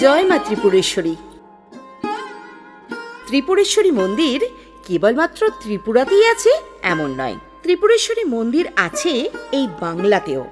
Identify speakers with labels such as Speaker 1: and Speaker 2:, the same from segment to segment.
Speaker 1: জয় মা ত্রিপুরেশ্বরী। ত্রিপুরেশ্বরী মন্দির কেবলমাত্র ত্রিপুরাতেই আছে, এমন নয়। ত্রিপুরেশ্বরী মন্দির আছে এই বাংলাতেও।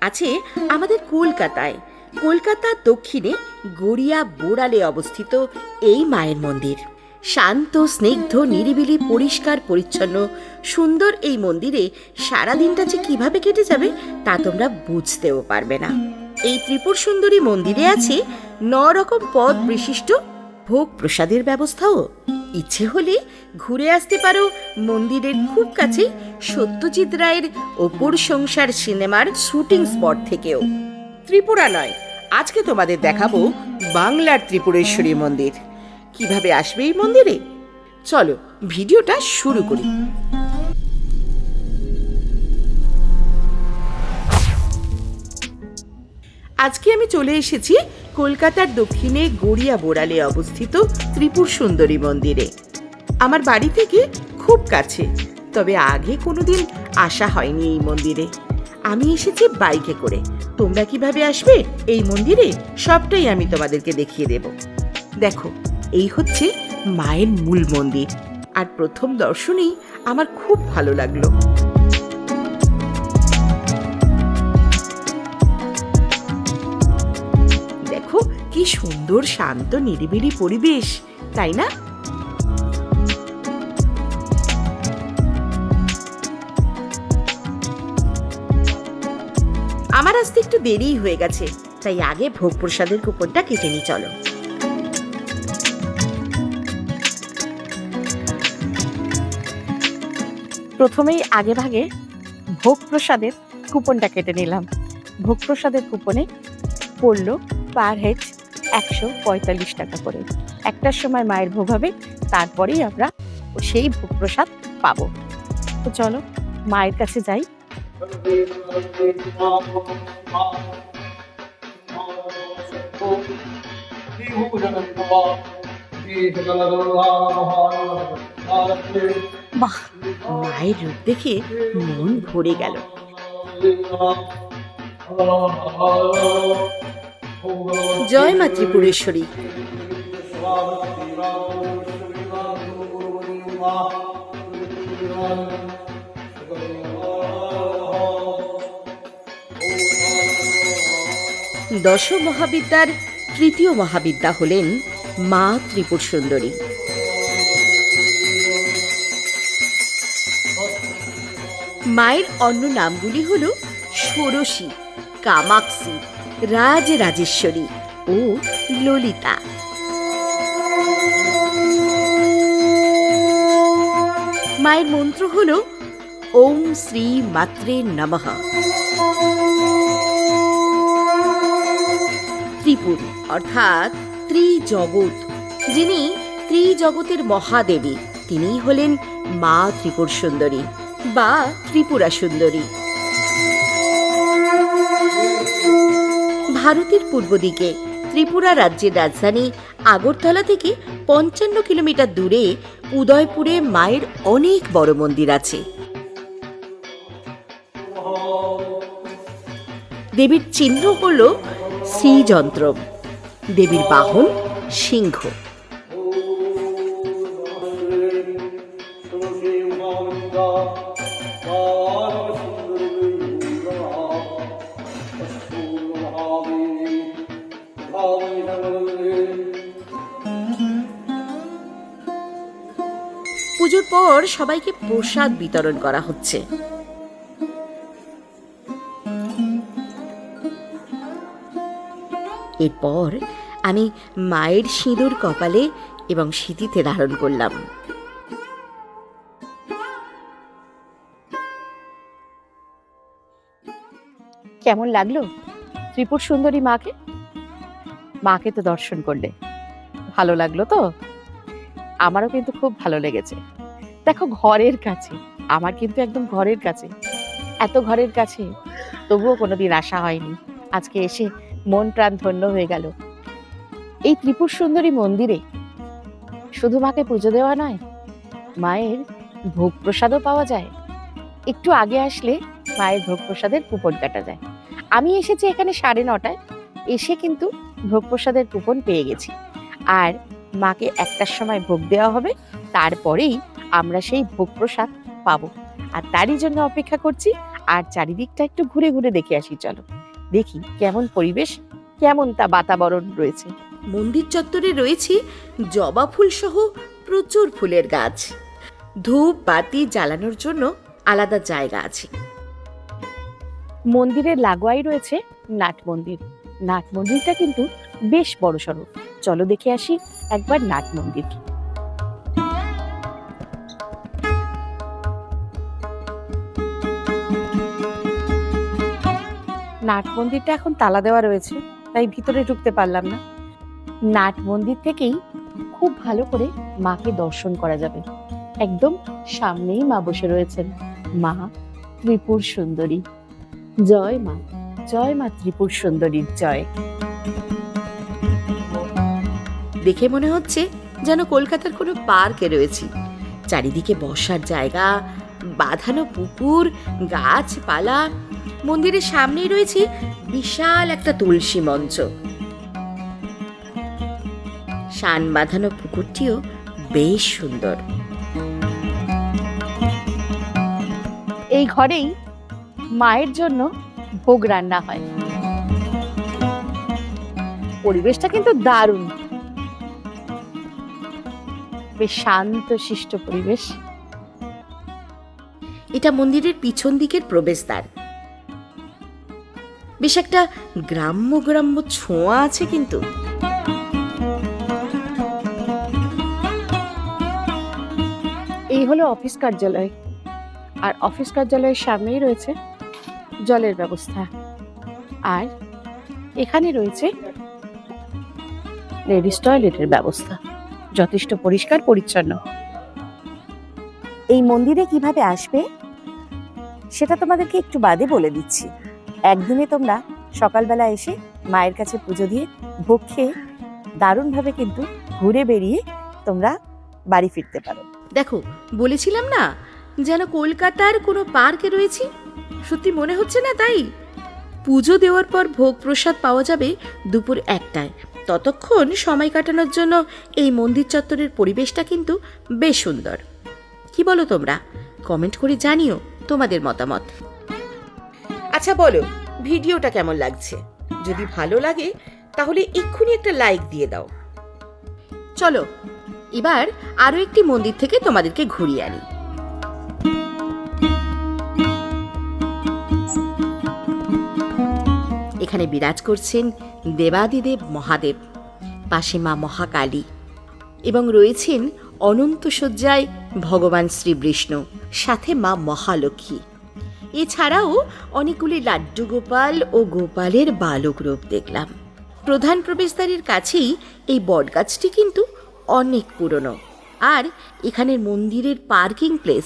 Speaker 1: আছে আমাদের কলকাতায়। কলকাতার দক্ষিণে গড়িয়া বোড়ালে অবস্থিত এই মায়ের মন্দির। শান্ত, স্নিগ্ধ, নিরিবিলি, পরিষ্কার, পরিচ্ছন্ন, সুন্দর এই মন্দিরে সারাদিনটা যে কীভাবে কেটে যাবে তা তোমরা বুঝতেও পারবে না। এই ত্রিপুর সুন্দরী মন্দিরে আছে ন রকম পদ বিশিষ্ট ভোগ প্রসাদের ব্যবস্থাও। ইচ্ছে হলে ঘুরে আসতে পারো মন্দিরের খুব কাছে সত্যজিৎ রায়ের ওপর সংসার সিনেমার শুটিং স্পট থেকেও। ত্রিপুরা নয় আজকে তোমাদের দেখাবো বাংলার ত্রিপুরেশ্বরী মন্দির। কীভাবে আসবে এই মন্দিরে? চলো, ভিডিওটা শুরু করি। আজকে আমি চলে এসেছি কলকাতার দক্ষিণে গড়িয়া বোড়ালে অবস্থিত ত্রিপুর সুন্দরী মন্দিরে। আমার বাড়ি থেকে খুব কাছে, তবে আগে কোনোদিন আসা হয়নি এই মন্দিরে। আমি এসেছি বাইকে করে। তোমরা কীভাবে আসবে এই মন্দিরে সবটাই আমি তোমাদেরকে দেখিয়ে দেব। দেখো, এই হচ্ছে মায়ের মূল মন্দির। আর প্রথম দর্শনেই আমার খুব ভালো লাগল। সুন্দর, শান্ত, নিরিবিলি পরিবেশ, তাই না? আমার আসতে একটু দেরিই হয়ে গেছে, তাই আগে ভোগ প্রসাদের কুপনটা কেটে নি চলো।
Speaker 2: প্রথমেই আগে ভাগে ভোগ প্রসাদের কুপনটা কেটে নিলাম। ভোগ প্রসাদের কুপনে পড়ল পার হেড একশো পঁয়তাল্লিশ টাকা করে। একটার সময় মায়ের ভোগ হবে, তারপরেই আমরা সেই ভোগ প্রসাদ পাবো। তো চলো, মায়ের কাছে যাই।
Speaker 1: বাহ, মায়ের রূপ দেখে মন ভরে গেল। জয় মা ত্রিপুরেশ্বরী। দশ মহাবিদ্যার তৃতীয় মহাবিদ্যা হলেন মা ত্রিপুর সুন্দরী মায়ের অন্য নামগুলি হল ষোড়শী, কামাক্ষী রাজ রাজেশ্বরী ও ললিতা। মায়ের মন্ত্র হল, ওম শ্রী মাত্রে নমঃ। ত্রিপুর, অর্থাৎ ত্রিজগৎ, যিনি ত্রিজগতের মহাদেবী, তিনিই হলেন মা ত্রিপুর সুন্দরী বা ত্রিপুরা সুন্দরী ভারতের পূর্ব দিকে। ত্রিপুরা রাজ্যের রাজধানী আগরতলা থেকে পঞ্চান্ন কিলোমিটার দূরে উদয়পুরে মায়ের অনেক বড় মন্দির আছে। দেবীর চিহ্ন হল শ্রীযন্ত্র। দেবীর বাহন সিংহ। পুজোর পর সবাইকে প্রসাদ বিতরণ করা হচ্ছে। এরপর আমি মায়ের সিঁদুর কপালে এবং সিঁথিতে ধারণ করলাম।
Speaker 2: কেমন লাগল ত্রিপুর সুন্দরী মাকে? মাকে তো দর্শন করলে। ভালো লাগল তো? আমারও কিন্তু খুব ভালো লেগেছে। দেখো ঘরের কাছে, আমার কিন্তু একদম ঘরের কাছে। এত ঘরের কাছে, তবুও কোনোদিন আসা হয়নি। আজকে এসে মন প্রাণ ধন্য হয়ে গেল। এই ত্রিপুর সুন্দরী মন্দিরে শুধু মাকে পুজো দেওয়া নয়, মায়ের ভোগ প্রসাদও পাওয়া যায়। একটু আগে আসলে মায়ের ভোগ প্রসাদের কুপন কাটা যায়। আমি এসেছি এখানে সাড়ে নটায়, এসে কিন্তু ভোগ প্রসাদের কুপন পেয়ে গেছি। আর মাকে একটার সময় ভোগ দেওয়া হবে, তারপরেই আমরা সেই ভোগ প্রসাদ পাবো। আর তারই জন্য অপেক্ষা করছি আর চারিদিকটা একটু ঘুরে ঘুরে দেখে আসি চলো। দেখি কেমন পরিবেশ কেমন তা বাতাবরণ রয়েছে।
Speaker 1: মন্দির চত্বরে রয়েছে জবা ফুল সহ প্রচুর ফুলের গাছ। ধূপ বাতি জ্বালানোর জন্য আলাদা জায়গা আছে।
Speaker 2: মন্দিরের লাগোয়াই রয়েছে নাট মন্দির। নাট মন্দিরটা কিন্তু বেশ বড় সড়ো চলো দেখে আসি একবার নাট মন্দির। নাট মন্দিরটা এখন তালা দেওয়া রয়েছে, তাই ভিতরে ঢুকতে পারলাম না। নাট মন্দির থেকেই খুব ভালো করে মাকে দর্শন করা যাবে। একদম সামনেই মা বসে রয়েছেন। মা ত্রিপুর সুন্দরী। জয় মা জয় মা ত্রিপুর সুন্দরীর জয়।
Speaker 1: দেখে মনে হচ্ছে যেন কলকাতার কোনো পার্কে রয়েছি। চারিদিকে বসার জায়গা, বাঁধানো পুকুর, গাছপালা মন্দিরের সামনেই রয়েছে বিশাল একটা তুলসী মঞ্চ। শান বাঁধানো পুকুরটিও বেশ সুন্দর।
Speaker 2: এই ঘরেই মায়ের জন্য ভোগ রান্না হয়। পরিবেশটা কিন্তু দারুণ। বেশ শান্ত শিষ্ট পরিবেশ।
Speaker 1: এটা মন্দিরের পিছন দিকের প্রবেশদ্বার। বেশ একটা গ্রাম্য গ্রাম্য ছোঁয়া আছে কিন্তু।
Speaker 2: এই হলো অফিস কার্যালয়। আর অফিস কার্যালয়ের সামনেই রয়েছে জলের ব্যবস্থা। আর এখানে রয়েছে লেডিস টয়লেটের ব্যবস্থা যথেষ্ট পরিষ্কার পরিচ্ছন্ন। এই মন্দিরে কীভাবে আসবে সেটা তোমাদেরকে একটু বাদে বলে দিচ্ছি। একদিনে তোমরা সকালবেলা এসে মায়ের কাছে পুজো দিয়ে ভোগ খেয়ে দারুণভাবে কিন্তু ঘুরে বেরিয়ে তোমরা বাড়ি ফিরতে পারো।
Speaker 1: দেখো, বলেছিলাম না যেন কলকাতার কোনো পার্কে রয়েছি? সত্যি মনে হচ্ছে না তাই? পুজো দেওয়ার পর ভোগ প্রসাদ পাওয়া যাবে দুপুর একটায়। ততক্ষণ সময় কাটানোর জন্য এই মন্দির চত্বরের পরিবেশটা কিন্তু বেশ সুন্দর। কি বলো তোমরা? কমেন্ট করে জানিও তোমাদের মতামত। আচ্ছা বলো, ভিডিওটা কেমন লাগছে? যদি ভালো লাগে, তাহলে এক্ষুনি একটা লাইক দিয়ে দাও। চলো, এবার আরও একটি মন্দির থেকে তোমাদেরকে ঘুরিয়ে আনি। এখানে বিরাজ করছেন দেবাদিদেব মহাদেব, পাশে মা মহাকালী এবং রয়েছেন অনন্ত শয্যায় ভগবান শ্রী বিষ্ণু সাথে মা মহালক্ষ্মী। এছাড়াও অনেকগুলি লাড্ডু গোপাল ও গোপালের বালক রূপ দেখলাম। প্রধান প্রবেশদ্বারের কাছেই এই বটগাছটি কিন্তু অনেক পুরনো। আর এখানের মন্দিরের পার্কিং প্লেস।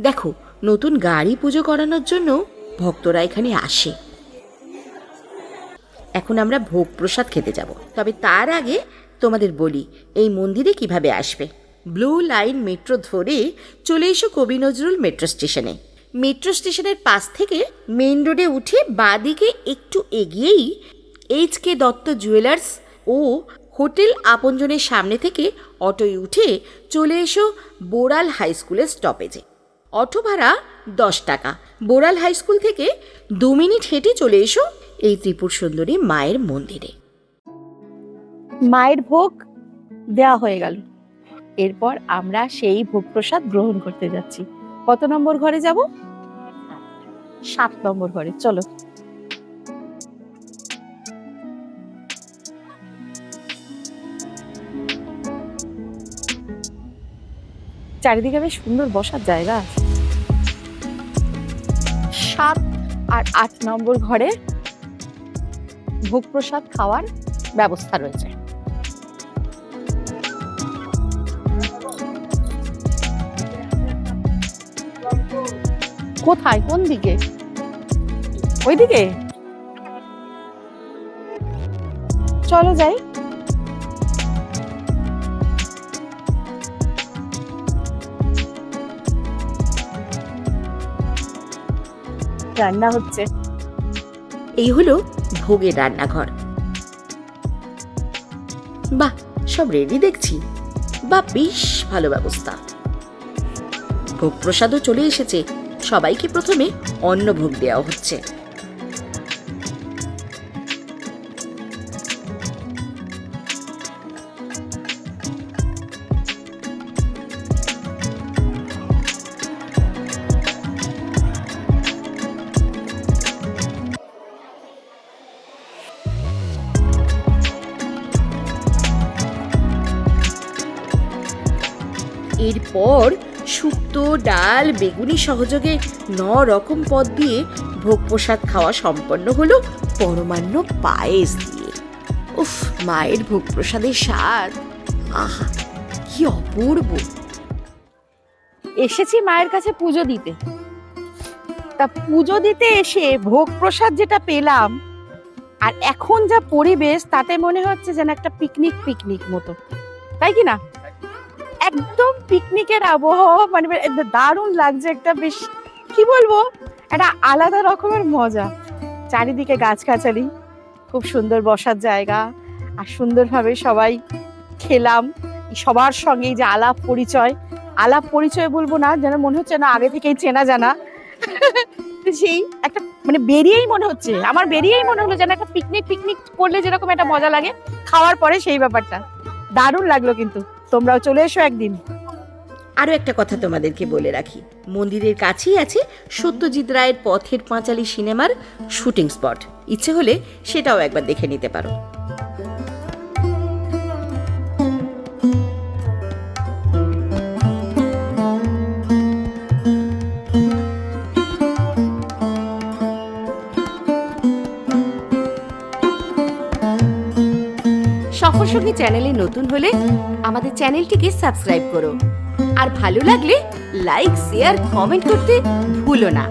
Speaker 1: দেখো, নতুন গাড়ি পুজো করানোর জন্য ভক্তরা এখানে আসে। এখন আমরা ভোগ প্রসাদ খেতে যাব। তবে তার আগে তোমাদের বলি, এই মন্দিরে কীভাবে আসবে? ব্লু লাইন মেট্রো ধরে চলে এসো কবি নজরুল মেট্রো স্টেশনে। মেট্রো স্টেশনের পাশ থেকে মেন রোডে উঠে বাঁদিকে একটু এগিয়েই এইচ কে দত্ত জুয়েলার্স ও হোটেল আপনজনের সামনে থেকে অটোয় উঠে চলে এসো বোড়াল হাই স্কুলের স্টপেজে। অটো ভাড়া দশ টাকা। বোড়াল হাই স্কুল থেকে দু মিনিট হেঁটে চলে এসো এই ত্রিপুর সুন্দরী মায়ের মন্দিরে।
Speaker 2: মায়ের ভোগ দেওয়া হয়ে গেল। এরপর আমরা সেই ভোগ প্রসাদ গ্রহণ করতে যাচ্ছি। কত নম্বর ঘরে যাব? সাত নম্বর ঘরে, চলো। চারিদিকে বেশ সুন্দর বসার জায়গা আছে। সাত আর আট নম্বর ঘরে ভোগ প্রসাদ খাওয়ার ব্যবস্থা রয়েছে। কোথায়? কোন দিকে? ওইদিকে? চলো যাই। রান্না হচ্ছে।
Speaker 1: এই হলো ভোগের রান্নাঘর। বাহ, সব রেডি দেখছি। বা বেশ ভালো ব্যবস্থা। ভোগ প্রসাদও চলে এসেছে। সবাইকে প্রথমে অন্ন ভোগ দেওয়া হচ্ছে। এরপর শুক্তো, ডাল, বেগুনি সহযোগে ন রকম পদ দিয়ে ভোগ প্রসাদ খাওয়া সম্পন্ন হলো পরমান্ন পায়েস দিয়ে। উফ, মায়ের ভোগ প্রসাদের স্বাদ। আহা, কি অপূর্ব।
Speaker 2: এসেছি মায়ের কাছে পুজো দিতে। তা পুজো দিতে এসে ভোগ প্রসাদ যেটা পেলাম, আর এখন যা পরিবেশ, তাতে মনে হচ্ছে যেন একটা পিকনিক পিকনিক মতো। তাই কি না? একদম পিকনিকের আবহাওয়া মানে দারুণ লাগছে একটা বেশ, কি বলব? একটা আলাদা রকমের মজা। চারিদিকে গাছগাছালি, খুব সুন্দর বসার জায়গা, আর সুন্দরভাবে সবাই খেলাম। সবার সঙ্গে যে আলাপ পরিচয় আলাপ পরিচয় বলব না, যেন মনে হচ্ছে না আগে থেকেই চেনা জানা। সেই একটা মানে বেরিয়েই মনে হচ্ছে, আমার বেরিয়েই মনে হলো যেন একটা পিকনিক পিকনিক করলে যেরকম একটা মজা লাগে, খাওয়ার পরে সেই ব্যাপারটা। দারুণ লাগল কিন্তু। তোমরাও চলে এসো একদিন।
Speaker 1: আরও একটা কথা তোমাদেরকে বলে রাখি। মন্দিরের কাছেই আছে সত্যজিৎ রায়ের পথের পাঁচালী সিনেমার শুটিং স্পট। ইচ্ছে হলে সেটাও একবার দেখে নিতে পারো। সফর সঙ্গী চ্যানেলে নতুন হলে আমাদের চ্যানেলটিকে সাবস্ক্রাইব করো। আর ভালো লাগলে লাইক, শেয়ার, কমেন্ট করতে ভুলো না।